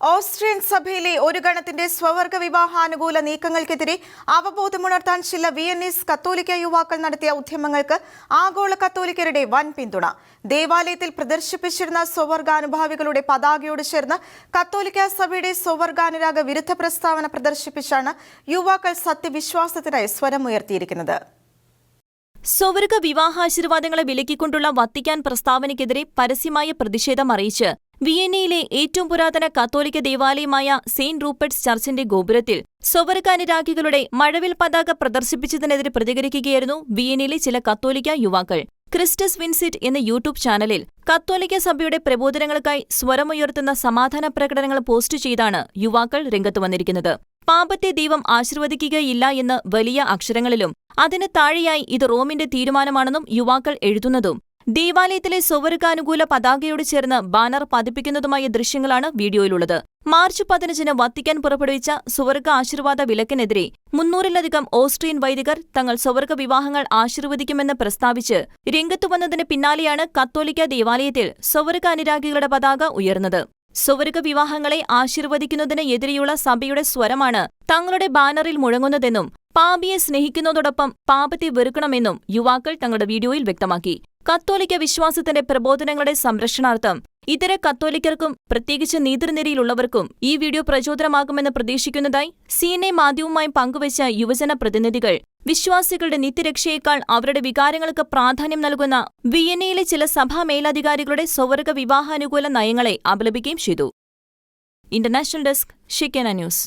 Austrian സഭയിലെ ഒരു ഗണത്തിന്റെ സ്വവർഗ വിവാഹാനുകൂല നീക്കങ്ങൾക്കെതിരെ അവബോധമുണർത്താൻ ചില വിയന്നീസ് കത്തോലിക്ക യുവാക്കൾ നടത്തിയ ഉദ്യമങ്ങൾക്ക് ആഗോള കത്തോലിക്കരുടെ വൻ പിന്തുണ ദേവാലയത്തിൽ പ്രദർശിപ്പിച്ചിരുന്ന സ്വവർഗാനുഭാവികളുടെ പതാകയോട് ചേർന്ന് കത്തോലിക്ക സഭയുടെ സ്വവർഗാനുരാഗ വിരുദ്ധ പ്രസ്താവന പ്രദർശിപ്പിച്ചാണ് യുവാക്കൾ സത്യവിശ്വാസത്തിനായി സ്വരമുയർത്തിയിരിക്കുന്നത്. സ്വവർഗ വിവാഹാശീർവാദങ്ങളെ വിലക്കിക്കൊണ്ടുള്ള വത്തിക്കാൻ പ്രസ്താവനയ്ക്കെതിരെ പരസ്യമായ പ്രതിഷേധം അറിയിച്ച് വിയന്നയിലെ ഏറ്റവും പുരാതന കത്തോലിക്ക ദേവാലയമായ സെയിന്റ് റൂപ്പർട്ട്സ് ചർച്ചിന്റെ ഗോപുരത്തിൽ സ്വവർഗാനുരാഗികളുടെ മഴവിൽ പതാക പ്രദർശിപ്പിച്ചതിനെതിരെ പ്രതികരിക്കുകയായിരുന്നു വിയന്നയിലെ ചില കത്തോലിക്ക യുവാക്കൾ. ക്രിസ്റ്റസ് വിൻസിറ്റ് എന്ന യൂട്യൂബ് ചാനലിൽ കത്തോലിക്ക സഭയുടെ പ്രബോധനങ്ങൾക്കായി സ്വരമുയർത്തുന്ന സമാധാന പ്രകടനങ്ങൾ പോസ്റ്റ് ചെയ്താണ് യുവാക്കൾ രംഗത്ത് വന്നിരിക്കുന്നത്. പാപത്തെ ദൈവം ആശീർവദിക്കുകയില്ല എന്ന് വലിയ അക്ഷരങ്ങളിലും അതിന് താഴെയായി ഇത് റോമിന്റെ തീരുമാനമാണെന്നും യുവാക്കൾ എഴുതുന്നതും ദേവാലയത്തിലെ സ്വവർഗാനുകൂല പതാകയോട് ചേർന്ന് ബാനർ പതിപ്പിക്കുന്നതുമായ ദൃശ്യങ്ങളാണ് വീഡിയോയിലുള്ളത്. മാർച്ച് പതിനഞ്ചിന് വത്തിക്കാൻ പുറപ്പെടുവിച്ച സ്വവർഗ ആശീർവാദ വിലക്കിനെതിരെ മുന്നൂറിലധികം ഓസ്ട്രിയൻ വൈദികർ തങ്ങൾ സ്വവർഗ വിവാഹങ്ങൾ ആശീർവദിക്കുമെന്ന് പ്രസ്താവിച്ച് രംഗത്തു വന്നതിന് പിന്നാലെയാണ് കത്തോലിക്ക ദേവാലയത്തിൽ സ്വവർഗ അനുരാഗികളുടെ പതാക ഉയർന്നത്. സ്വവർഗ വിവാഹങ്ങളെ ആശീർവദിക്കുന്നതിന് എതിരെയുള്ള സഭയുടെ സ്വരമാണ് തങ്ങളുടെ ബാനറിൽ മുഴങ്ങുന്നതെന്നും പാപിയെ സ്നേഹിക്കുന്നതോടൊപ്പം പാപത്തെ വെറുക്കണമെന്നും യുവാക്കൾ തങ്ങളുടെ വീഡിയോയിൽ വ്യക്തമാക്കി. കത്തോലിക്ക വിശ്വാസത്തിന്റെ പ്രബോധനങ്ങളുടെ സംരക്ഷണാർത്ഥം ഇതര കത്തോലിക്കർക്കും പ്രത്യേകിച്ച് നേതൃനിരയിലുള്ളവർക്കും ഈ വീഡിയോ പ്രചോദനമാകുമെന്ന് പ്രതീക്ഷിക്കുന്നതായി സീനെ മാധ്യമവുമായി പങ്കുവച്ച യുവജന പ്രതിനിധികൾ വിശ്വാസികളുടെ നിത്യരക്ഷയേക്കാൾ അവരുടെ വികാരങ്ങൾക്ക് പ്രാധാന്യം നൽകുന്ന വിയന്നയിലെ ചില സഭാ മേലധികാരികളുടെ സ്വവർഗ വിവാഹാനുകൂല നയങ്ങളെ അപലപിക്കുകയും ചെയ്തു. ഇന്റർനാഷണൽ ഡെസ്ക് ഷിക്കന ന്യൂസ്.